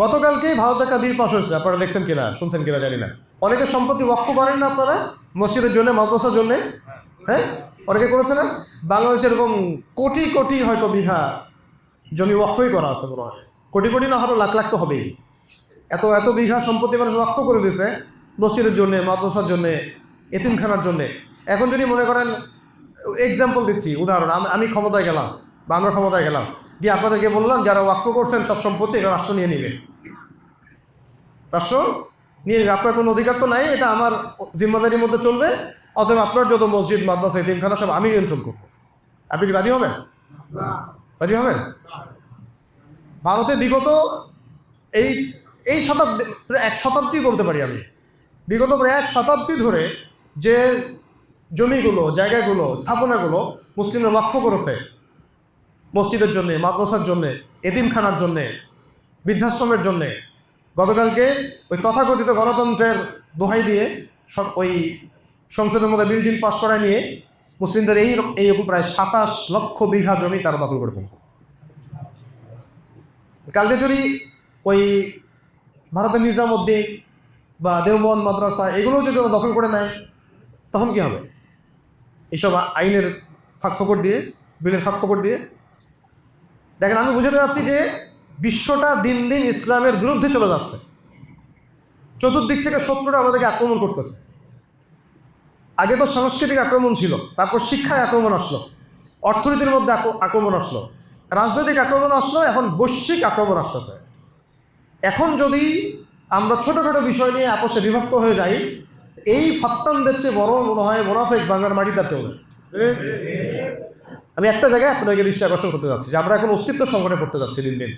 গতকালকেই ভারত একটা bill pass হয়েছে, আপনারা দেখছেন কিনা, শুনছেন কিনা জানি না। অনেকে সম্পত্তি ওয়াক্ফ করেন না আপনারা? মসজিদের জন্য, মাদ্রাসার জন্য? হ্যাঁ? অনেকে করেছে না? বাংলাদেশে এরকম কোটি কোটি হয়তো বিঘা জমি ওয়াকফই করা আছে মনে হয়। কোটি কোটি না হয়তো লাখ লাখ তো হবেই। এত এত বিঘা সম্পত্তি মানুষ ওয়াকফ করে দিয়েছে মসজিদের জন্যে, মাদ্রাসার জন্যে, এতিমখানার জন্য। এখন যদি মনে করেন এক্সাম্পল দিচ্ছি, উদাহরণ আমি ক্ষমতায় গেলাম, বা আমরা ক্ষমতায় গেলাম। দিয়ে আপনাদেরকে বললাম যারা ওয়াকফ করছেন সব সম্পত্তি এটা রাষ্ট্র নিয়ে নেবে। রাষ্ট্র নিয়ে নিবে। আপনার কোনো অধিকার তো নাই এটা আমার জিম্মাদারির মধ্যে চলবে। অথবা আপনার যত মসজিদ মাদ্রাসা এতিমখানা সব আমি নিয়ন্ত্রণ করব। আপনি কি রাজি হবেন? রাজি হবেন? ভারতে বিগত এই এই শতাব্দী এক শতাব্দী বলতে পারি আমি। বিগত প্রায় এক শতাব্দী ধরে যে জমিগুলো জায়গাগুলো স্থাপনাগুলো মুসলিমরা লক্ষ্য করেছে মসজিদের জন্যে, মাদ্রাসার জন্যে, এতিমখানার জন্যে, বৃদ্ধাশ্রমের জন্যে। গতকালকে ওই তথাকথিত গণতন্ত্রের দোহাই দিয়ে সব ওই সংসদের মধ্যে বিল টিল পাশ করায় নিয়ে মুসলিমদের এই এই প্রায় সাতাশ লক্ষ বিঘা জমি তারা দখল করে ফেলবে কালকে যদি ওই ভারতের নিজামুদ্দিন বা দেওবন মাদ্রাসা এগুলো যদি ওরা দখল করে নেয়, তখন কি হবে? এইসব আইনের ফাঁকফোকর দিয়ে, বিলের ফাঁকফোকর দিয়ে দেখেন, আমি বুঝতে পারছি যে বিশ্বটা দিন দিন ইসলামের বিরুদ্ধে চলে যাচ্ছে। চতুর্দিক থেকে শত্রুরা আমাদেরকে আক্রমণ করতেছে। আগে তো সাংস্কৃতিক আক্রমণ ছিল, তারপর শিক্ষায় আক্রমণ আসলো, অর্থনীতির মধ্যে আক্র- আক্রমণ আসলো, রাজনৈতিক আক্রমণ আসলো, এখন বৈশ্বিক আক্রমণ আসতেছে। এখন যদি আমরা ছোটোখাটো বিষয় নিয়ে আপোষে বিভক্ত হয়ে যাই, এই ফাত্তানদের চেয়ে বড় মনে হয় মোনাফেক বাংলার মাটিতে কেউ। আমি একটা জায়গায় আপনাদেরকে দৃষ্টি আকর্ষণ করতে যাচ্ছি যে আমরা এখন অস্তিত্ব সংকটে পড়তে যাচ্ছি দিন দিন।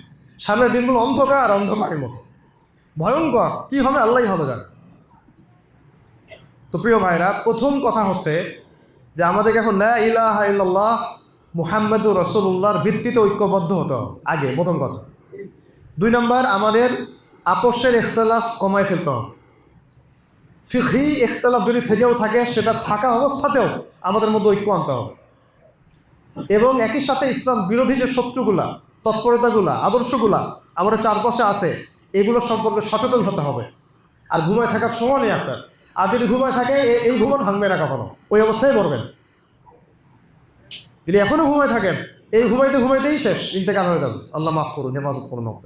সামনের দিনগুলো অন্ধকার আর অন্ধকারের মতো। ভয়ঙ্কর, কি হবে আল্লাহ হবে জান। তো প্রিয় ভাইরা, প্রথম কথা হচ্ছে যে আমাদেরকে এখন লা ইলাহা ইল্লাল্লাহ মুহাম্মদুর রসুল্লাহর ভিত্তিতে ঐক্যবদ্ধ হতে আগে, প্রথম কথা। দুই নম্বর, আমাদের আপসের ইখতলাফ কমায় ফেলতে হবে। ফিখি ইখতলাফ যদি থেকেও থাকে, সেটা থাকা অবস্থাতেও আমাদের মধ্যে ঐক্য আনতে হবে। এবং একই সাথে ইসলাম বিরোধী যে শত্রুগুলা, তৎপরতাগুলা, আদর্শগুলা আমাদের চারপাশে আছে, এগুলো সম্পর্কে সচেতন হতে হবে। আর ঘুমায় থাকার সময় নেই আপনার। আর যদি ঘুমায় থাকে এই ঘুমন ভাঙবে না কখনো। ওই অবস্থায় মরবেন। যদি এখনও ঘুমায় থাকেন, এই ঘুমাইতে ঘুমাইতেই শেষ, ইন্তেকাল হয়ে যাবে। আল্লাহ মাফ করুন হেফাজত করুন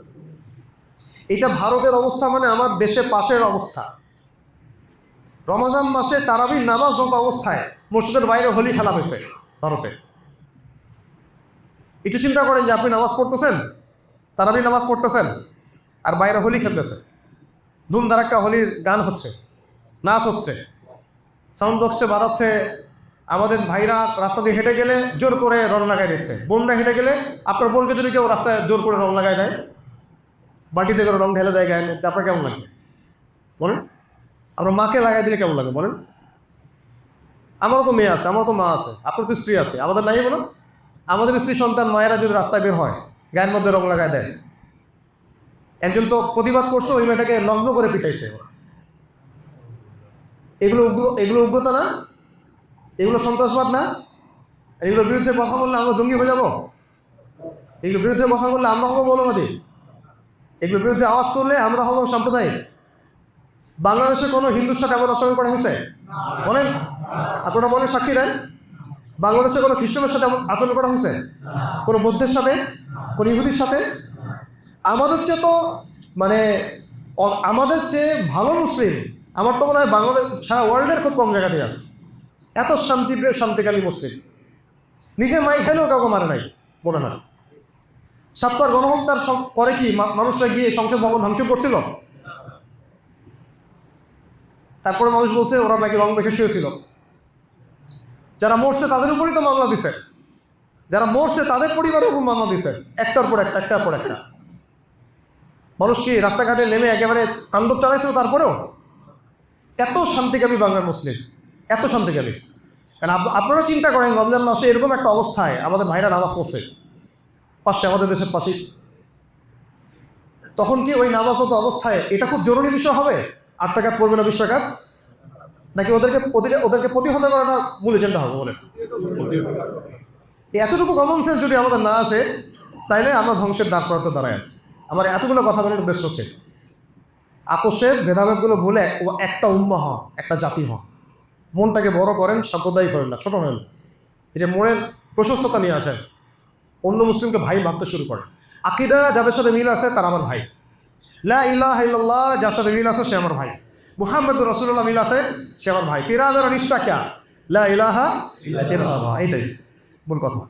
এটা ভারতের অবস্থা মানে আমার দেশে পাশের অবস্থা। রমজান মাসে তারাবি নামাজ অবস্থায় মসজিদের বাইরে হোলি খেলা হয়েছে ভারতে। একটু চিন্তা করেন যে আপনি নামাজ পড়তেছেন, তারাবি নামাজ পড়তেছেন, আর বাইরে হোলি খেলতেছে ধুম ধারাক্কা হোলির গান হচ্ছে, নাচ হচ্ছে সাউন্ড বক্সে বাড়াচ্ছে আমাদের ভাইরা রাস্তা দিয়ে হেঁটে গেলে জোর করে রং লাগাই দিচ্ছে। বোনরা হেঁটে গেলে, আপনার বোনকে যদি কেউ রাস্তায় জোর করে রং লাগাই দেয়, বাটিতে করে রং ঢেলে দেয় গায়ে আপনার কেমন লাগে? বলেন আমরা মাকে লাগাই দিলে কেমন লাগে বলেন? আমারও তো মেয়ে আছে, আমারও তো মা আছে, আপনার তো স্ত্রী আছে, আমাদের নাই বলুন। আমাদের স্ত্রী সন্তান মায়েরা যদি রাস্তায় বের হয়, গায়ের মধ্যে রং লাগায় দেয়। একজন তো প্রতিবাদ করছে, ওই মেয়েটাকে লগ্ন করে পিটাইছে। এগুলো উগ্র, এগুলো উগ্রতা না? এগুলো সন্ত্রাসবাদ না? এগুলোর বিরুদ্ধে কথা বললে আমরা জঙ্গি হয়ে যাব? এগুলোর বিরুদ্ধে কথা বললে আমরা হব মৌলবাদী এগুলোর বিরুদ্ধে আওয়াজ তুললে আমরা হব সাম্প্রদায়িক? বাংলাদেশে কোনো হিন্দুর সাথে এমন আচরণ করা হয়েছে? বলেন, আপনারা বলেন সাক্ষী দেন। বাংলাদেশে কোনো খ্রিস্টানের সাথে এমন আচরণ করা হয়েছে? কোনো বৌদ্ধের সাথে? কোনো ইহুদির সাথে? আমাদের চেয়ে তো মানে আমাদের চেয়ে ভালো মুসলিম, আমার তো মনে হয় বাংলাদেশ, সারা ওয়ার্ল্ডের খুব কম জায়গাতেই আছে। এত শান্তিপ্রিয় শান্তিকালী মুসলিম। নিজে মাই খেলেও কাউকে মারে নাই, মনে হয়। সাতবার গণহত্যার পরে কি মানুষরা গিয়ে সংসদ ভবন ভাঙচুর করছিল? তারপরে মানুষ বলছে, ওরা নাকি রং মেখে শুয়েছিল। যারা মরছে তাদের উপরই তো মামলা দিছে। যারা মরছে তাদের পরিবারের উপর মামলা দিছে। একটার পর একটা, একটার পর একটা। মানুষ কি রাস্তাঘাটে নেমে একেবারে তাণ্ডব চালাইছিল তারপরেও? এত শান্তিকামী বাংলার মুসলিম। এত শান্তিকামী। কারণ আপ- আপনারা চিন্তা করেন, রমজান মাসে এরকম একটা অবস্থায় আমাদের ভাইরা নামাজ পড়ছে। পাশে আমাদের দেশের পাশেই তখন কি ওই নামাজত অবস্থায় এটা খুব জরুরি বিষয় হবে? আট টাকা পড়বে না বিশ টাকা নাকি ওদেরকে ওদেরকে প্রতিহত করাটা মূল এজেন্ডা হবে বলে এতটুকু কমন সেন্স যদি আমাদের না আসে, তাইলে আমরা ধ্বংসের দ্বার প্রান্ত দাঁড়ায় আছি। আমার এতগুলো কথা বলার উদ্দেশ্য হচ্ছে, আপোষের ভেদাভেদগুলো বলে ও একটা উম্মা হন একটা জাতি হন মনটাকে বড় করেন সাম্প্রদায়িক করেন না, ছোট হন এই যে মনের প্রশস্ততা নিয়ে আসেন, অন্য মুসলিমকে ভাই ভাবতে শুরু করেন। আকিদা যাদের সাথে মিল আছে, তারা আমার ভাই। লা ইলাহা যার সাথে মিল আছে, সে আমার ভাই। মুহাম্মদ রসুল্লাহ মিল আছে সে আমার ভাই। তিরাদের নিষ্ঠা ক্যা লা ইলাহা এইটাই মূল কথা।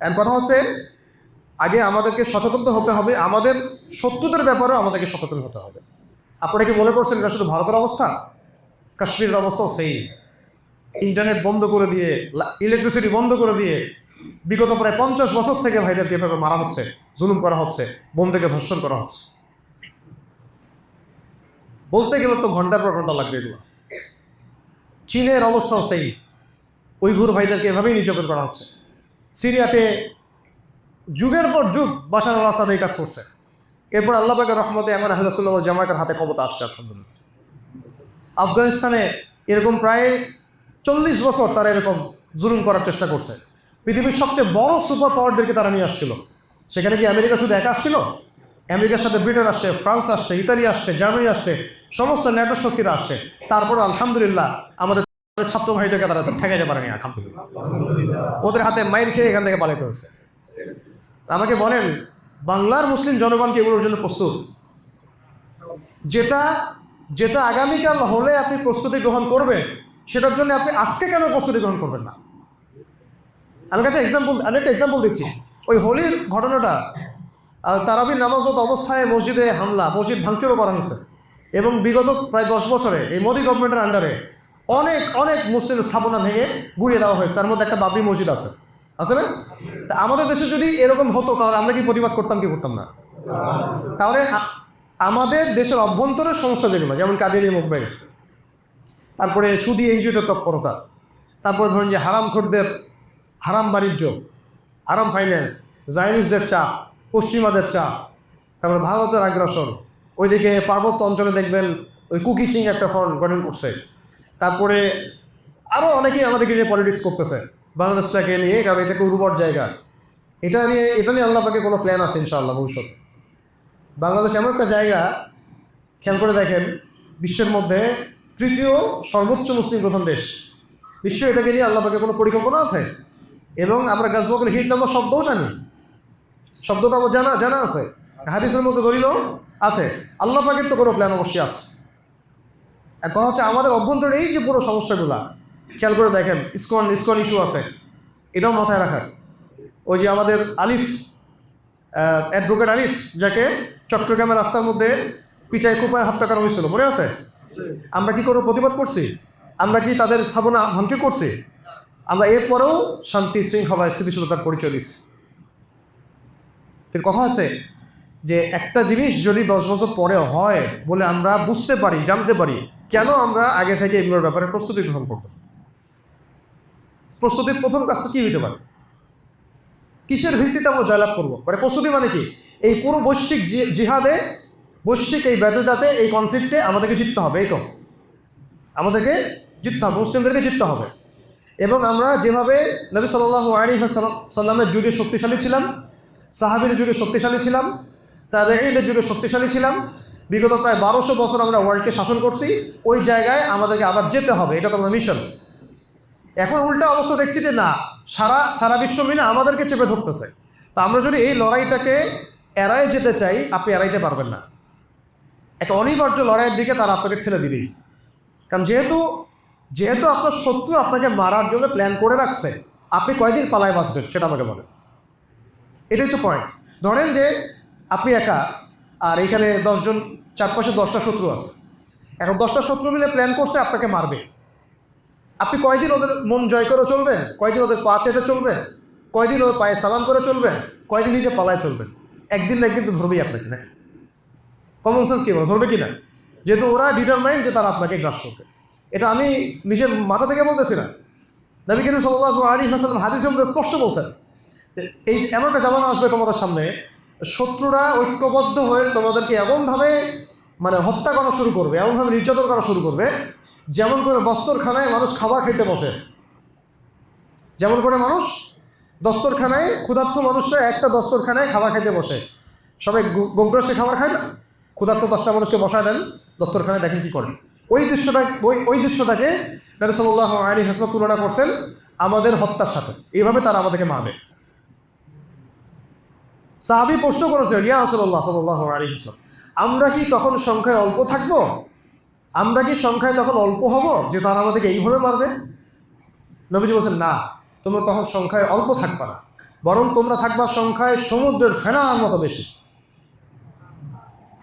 এখন কথা হচ্ছে, আগে আমাদেরকে সচেতন হতে হবে, আমাদের শত্রুদের ব্যাপারেও আমাদেরকে সচেতন হতে হবে। আপনারা কি মনে করছেন এটা শুধু ভারতের অবস্থা? কাশ্মীরের অবস্থাও সেই ইন্টারনেট বন্ধ করে দিয়ে ইলেকট্রিসিটি বন্ধ করে দিয়ে, বিগত প্রায় পঞ্চাশ বছর থেকে ভাইদেরকে এভাবে মারা হচ্ছে, জুলুম করা হচ্ছে, বোন থেকে ধর্ষণ করা হচ্ছে। বলতে গেলে তো ঘণ্টার পর ঘণ্টা লাগবে এগুলো। চীনের অবস্থাও সেই উইঘুর ভাইদেরকে এভাবেই নির্যাতন করা হচ্ছে। সিরিয়াতে যুগের পর যুগ বাসার আল এই কাজ করছে। এরপর আল্লাহ পাকের রহমতে এমন আহমদুল্লাহ জামায়াতের হাতে ক্ষমতা আসছে আলহামদুলিল্লাহ। আফগানিস্তানে এরকম প্রায় চল্লিশ বছর তারা এরকম জুলুম করার চেষ্টা করছে। পৃথিবীর সবচেয়ে বড় সুপার পাওয়ারদেরকে তারা নিয়ে আসছিল। সেখানে কি আমেরিকা শুধু একা আসছিল? আমেরিকার সাথে ব্রিটেন আসছে, ফ্রান্স আসছে, ইতালি আসছে, জার্মানি আসছে সমস্ত ন্যাটো শক্তিরা আসছে। তারপর আলহামদুলিল্লাহ আমাদের ছাত্র ভাইটাকে তারা ঠেকাইতে পারেনি, আলহামদুলিল্লাহ। ওদের হাতে মাইল খেয়ে এখান থেকে পালাইতে হচ্ছে আমাকে বলেন, বাংলার মুসলিম জনগণকে এগুলোর জন্য প্রস্তুত? যেটা যেটা আগামীকাল হলে আপনি প্রস্তুতি গ্রহণ করবেন, সেটার জন্য আপনি আজকে কেন প্রস্তুতি গ্রহণ করবেন না? আমি একটা এক্সাম্পল আমি একটা এক্সাম্পল দিচ্ছি। ওই হোলির ঘটনাটা তারাবির নামাজত অবস্থায় মসজিদে হামলা, মসজিদ ভাঙচুরও করা হয়েছে। এবং বিগত প্রায় দশ বছরে এই মোদি গভর্নমেন্টের আন্ডারে অনেক অনেক মুসলিম স্থাপনা ভেঙে গুড়িয়ে দেওয়া হয়েছে। তার মধ্যে একটা বাবরি মসজিদ আছে। আছে না? তা আমাদের দেশে যদি এরকম হতো, তাহলে আমরা কি প্রতিবাদ করতাম, কি করতাম না? তাহলে আমাদের দেশের অভ্যন্তরের সমস্যা যেগুলো, যেমন কাদের মুভমেন্ট তারপরে সুদী এনজিওদের তৎপরতা, তারপরে ধরুন যে হারাম খোরদের হারাম বাণিজ্য, হারাম ফাইন্যান্স জাইনিসদের চাপ, পশ্চিমাদের চাপ, তারপরে ভারতের আগ্রাসন ওইদিকে পার্বত্য অঞ্চলে দেখবেন ওই কুকি চিং একটা ফর্ম গঠন করছে। তারপরে আরও অনেকেই আমাদেরকে নিয়ে পলিটিক্স করতেছে। বাংলাদেশটাকে নিয়ে, কারণ এটাকে উর্বর জায়গা। এটা নিয়ে এটা নিয়ে আল্লাহ পাকে কোনো প্ল্যান আছে ইনশাআল্লাহ ভবিষ্যতে বাংলাদেশ এমন একটা জায়গা, খেয়াল করে দেখেন, বিশ্বের মধ্যে তৃতীয় সর্বোচ্চ মুসলিম প্রধান দেশ। বিশ্ব এটাকে নিয়ে আল্লাহ পাকে কোনো পরিকল্পনা আছে? এবং আমরা গাছবাগের হিট নাম্বার শব্দও জানি। শব্দটা আমার জানা জানা আছে। হাদিসের মধ্যে দলিল আছে। আল্লাহ পাকের তো কোনো প্ল্যান অবশ্যই আছে। এখন হচ্ছে আমাদের অভ্যন্তরে এই যে পুরো সমস্যাগুলো, খেয়াল করে দেখেন স্কন ইসকন ইস্যু আছে। এটাও মাথায় রাখার ওই যে আমাদের আলিফ অ্যাডভোকেট আলিফ, যাকে চট্টগ্রামের রাস্তার মধ্যে পিচাই কোপায় হত্যা করা হয়েছিল, মনে আছে? আমরা কি করে প্রতিবাদ করছি? আমরা কি তাদের স্থাপনা ভাঙচুর করছি? আমরা এরপরেও শান্তি, শৃঙ্খলা, স্থিতিশীলতার পরিচয় দিচ্ছি। কথা হচ্ছে যে একটা জিনিস যদি দশ বছর পরে হয় বলে আমরা বুঝতে পারি, জানতে পারি, কেন আমরা আগে থেকে এগুলোর ব্যাপারে প্রস্তুতি গ্রহণ করব? প্রস্তুতির প্রথম কাজটা কী হইতে পারে? কিসের ভিত্তিতে আমরা জয়লাভ করব? মানে প্রস্তুতি মানে কি? এই পুরো বৈশ্বিক জিহাদে, বৈশ্বিক এই ব্যাটেলটাতে এই কনফ্লিক্টে আমাদেরকে জিততে হবে, এই তো? আমাদেরকে জিততে হবে, মুসলিমদেরকে জিততে হবে। এবং আমরা যেভাবে নবী সাল্লাহ আলী সাল্লামের যুগে শক্তিশালী ছিলাম সাহাবির যুগে শক্তিশালী ছিলাম তাদের ঈদের যুগে শক্তিশালী ছিলাম। বিগত প্রায় বারোশো বছর আমরা ওয়ার্ল্ডকে শাসন করছি। ওই জায়গায় আমাদেরকে আবার যেতে হবে, এটা তো আমাদের মিশন এখন উল্টা অবস্থা দেখছি যে না, সারা সারা বিশ্ব মিলে আমাদেরকে চেপে ধরতেছে। তা আমরা যদি এই লড়াইটাকে এড়াই যেতে চাই, আপনি এড়াইতে পারবেন না। একটা অনিবার্য লড়াইয়ের দিকে তারা আপনাকে ছেড়ে দিবেই কারণ যেহেতু যেহেতু আপনার শত্রু আপনাকে মারার জন্য প্ল্যান করে রাখছে, আপনি কয়দিন পালায় বাঁচবেন, সেটা আমাকে বলেন। এটাই হচ্ছে পয়েন্ট ধরেন যে আপনি একা, আর এখানে দশজন, চারপাশে দশটা শত্রু আছে। এখন দশটা শত্রু মিলে প্ল্যান করছে আপনাকে মারবে। আপনি কয়দিন ওদের মন জয় করে চলবেন? কয়দিন ওদের পা চেটে চলবেন? কয়দিন ওদের পায়ে সালাম করে চলবেন? কয়দিন নিজে পালায় চলবেন? একদিন না একদিন তো ধরবেই আপনাকে, না? কমন সেন্স কী বলে? ধরবে কি না যেহেতু ওরা ডিটারমাইন্ড যে তারা আপনাকে গ্রাস করবে। এটা আমি নিজের মাথা থেকে বলতেছি না। নবী কেন সাল্লাহ আলী হাসান হাদিস স্পষ্ট বলছেন এই এমন একটা জামানা আসবে তোমাদের সামনে শত্রুরা ঐক্যবদ্ধ হয়ে তোমাদেরকে এমনভাবে মানে হত্যা করা শুরু করবে, এমনভাবে নির্যাতন করা শুরু করবে, যেমন করে দস্তরখানায় মানুষ খাবার খেতে বসে। যেমন করে মানুষ দস্তরখানায় ক্ষুধার্ত মানুষরা একটা দস্তরখানায় খাবার খেতে বসে। সবাই গোগ্রসে খাবার খায় না? ক্ষুধার্ত দশটা মানুষকে বসায় দেন, দস্তরখানায় দেখেন কি করেন। ওই দৃশ্যটা, ওই ওই দৃশ্যটাকে নারসাল্লাহ আলী হাসলাম তুলনা করছেন আমাদের হত্যার সাথে। এইভাবে তারা আমাদেরকে মারবে। সাহাবি প্রশ্ন করেছে ইয়া আসল্লাহ সাল্লাহ আলী হাসলাম আমরা কি তখন সংখ্যায় অল্প থাকব? আমরা কি সংখ্যায় তখন অল্প হব যে তারা আমাদেরকে এইভাবে মারবে? নবীজি বলছেন, না, তোমরা তখন সংখ্যায় অল্প থাকবা না, বরং তোমরা থাকবা সংখ্যায় সমুদ্রের ফেনার মতো বেশি।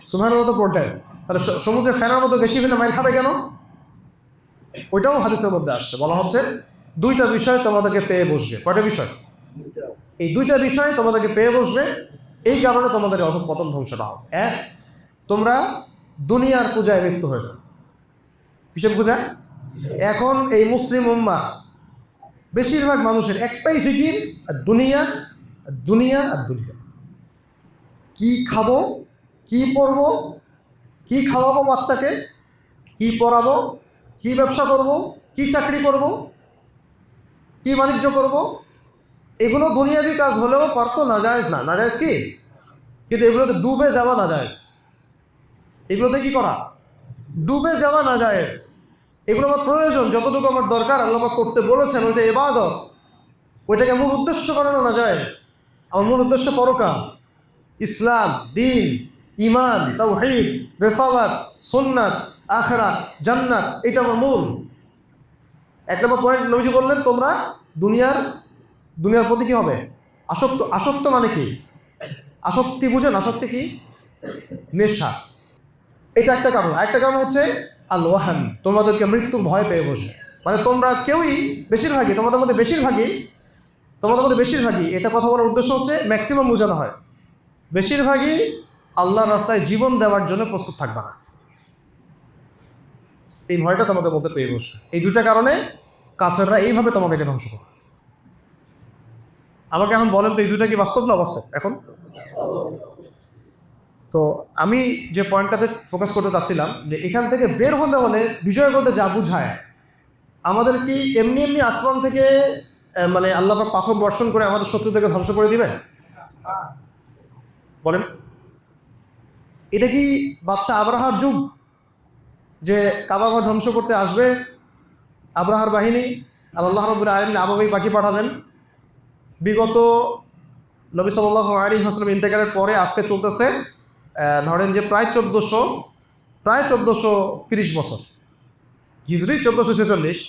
সুমানের মতো পড়তেন তাহলে সমুদ্রের ফেনার মতো বেশি ফেলে মাইল খাবে কেন? ওইটাও হাদিসের মধ্যে আসছে, বলা হচ্ছে দুইটা বিষয় তোমাদেরকে পেয়ে বসবে। কয়টা বিষয়? এই দুইটা বিষয় তোমাদেরকে পেয়ে বসবে। এই কারণে তোমাদের অধ পতন ধ্বংসটা হবে। এক, তোমরা দুনিয়ার পূজায় মৃত্যু যাবে কিসের পূজা? এখন এই মুসলিম উম্মা বেশিরভাগ মানুষের একটাই ফিকির, আর দুনিয়া আর দুনিয়া আর দুনিয়া। কি খাব, কি পরবো, কি খাওয়াবো বাচ্চাকে, কি পড়াবো, কি ব্যবসা করব, কি চাকরি করব, কি বাণিজ্য করব এগুলো দুনিয়াবি কাজ হলেও পারতো না যায়জ না। না যায়জ কি? কিন্তু এগুলোতে ডুবে যাওয়া না যায়জ এগুলোতে কি করা? ডুবে যাওয়া না যায়জ এগুলো আমার প্রয়োজন, যতটুকু আমার দরকার, আল্লাহ করতে বলেছেন, ওইটা এবাদত ওইটাকে মূল উদ্দেশ্য করানো না যায় আমার মূল উদ্দেশ্য পরকাল। ইসলাম, দিন ইমান তাওহীদ, রেসালাত, সুন্নাত আখরা জান্নাত, এটা আমার মূল। এক নম্বর পয়েন্ট নবীজি বললেন, তোমরা দুনিয়ার দুনিয়ার প্রতি কী হবে? আসক্ত আসক্ত মানে কি? আসক্তি বুঝেন, আসক্তি কি? নেশা। এটা একটা কারণ। আরেকটা কারণ হচ্ছে আল ওয়াহান তোমাদেরকে মৃত্যুর ভয় পেয়ে বসে। মানে তোমরা কেউই বেশিরভাগই, তোমাদের মধ্যে বেশিরভাগই, তোমাদের মধ্যে বেশিরভাগই এটা কথা বলার উদ্দেশ্য হচ্ছে ম্যাক্সিমাম বোঝানো হয়। বেশিরভাগই আল্লাহ রাস্তায় জীবন দেওয়ার জন্য প্রস্তুত থাকবে না। এই ভয়টা তোমাদের মধ্যে পেয়ে বসে। এই দুটা কারণে কাফেররা এইভাবে তোমাদেরকে ধ্বংস করে আমাকে এখন বলেন তো এই দুটা কি বাস্তব না বাস্তব এখন? তো আমি যে পয়েন্টটাতে ফোকাস করতে চাচ্ছিলাম, যে এখান থেকে বের হতে হলে বিষয় বলতে যা বুঝায়, আমাদের কি এমনি এমনি আসমান থেকে মানে আল্লাহ পাথর বর্ষণ করে আমাদের শত্রু থেকে ধ্বংস করে দিবে বলেন। এটা কি বাদশাহ আবরাহার যুগ? যে কাবাঘর ধ্বংস করতে আসবে আবরাহার বাহিনী আল্লাহ রবুল আলমিন আবাবি পাখি পাঠাবেন বিগত নবী সাল্লাহ আলী হাসলাম ইন্তেকালের পরে আজকে চলতেছে ধরেন যে প্রায় চোদ্দোশো প্রায় চোদ্দোশো তিরিশ বছর। হিজড়ি চোদ্দোশো ছেচল্লিশ,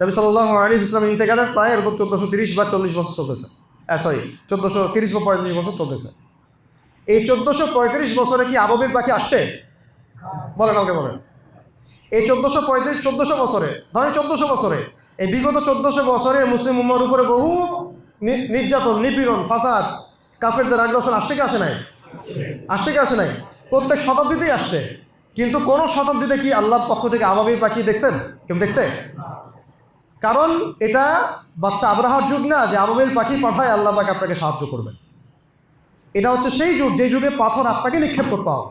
নবী সাল্লাহ আলী ইসলাম ইন্তেকালের প্রায় এরকম চোদ্দোশো তিরিশ বা চল্লিশ বছর চলতেছে। সরি চোদ্দোশো তিরিশ বা পঁয়ত্রিশ বছর চলতেছে। এই চোদ্দোশো পঁয়ত্রিশ বছরে কি আবাবির পাখি আসছে? বলেন আমাকে, বলেন। এই চোদ্দোশো পঁয়ত্রিশ চোদ্দোশো বছরে, ধরেন চোদ্দোশো বছরে, এই বিগত চোদ্দোশো বছরে মুসলিম উম্মার উপরে বহু নির্যাতন, নিপীড়ন, ফাসাদ, কাফেরদের আগ্রাসন আসছে কি আসে নাই। আসছে কি আসে নাই। প্রত্যেক শতাব্দীতেই আসছে। কিন্তু কোন শতাব্দীতে কি আল্লাহর পক্ষ থেকে আবাবির পাখি দেখছেন? কেউ দেখছে? কারণ এটা বাচ্চা আবরাহার যুগ না, যে আবাবিল পাখি পাঠায় আল্লাহ পাক আপনাকে সাহায্য করবেন। এটা হচ্ছে সেই যুগ, যে যুগে পাথর আপনাকে নিক্ষেপ করতে হবে।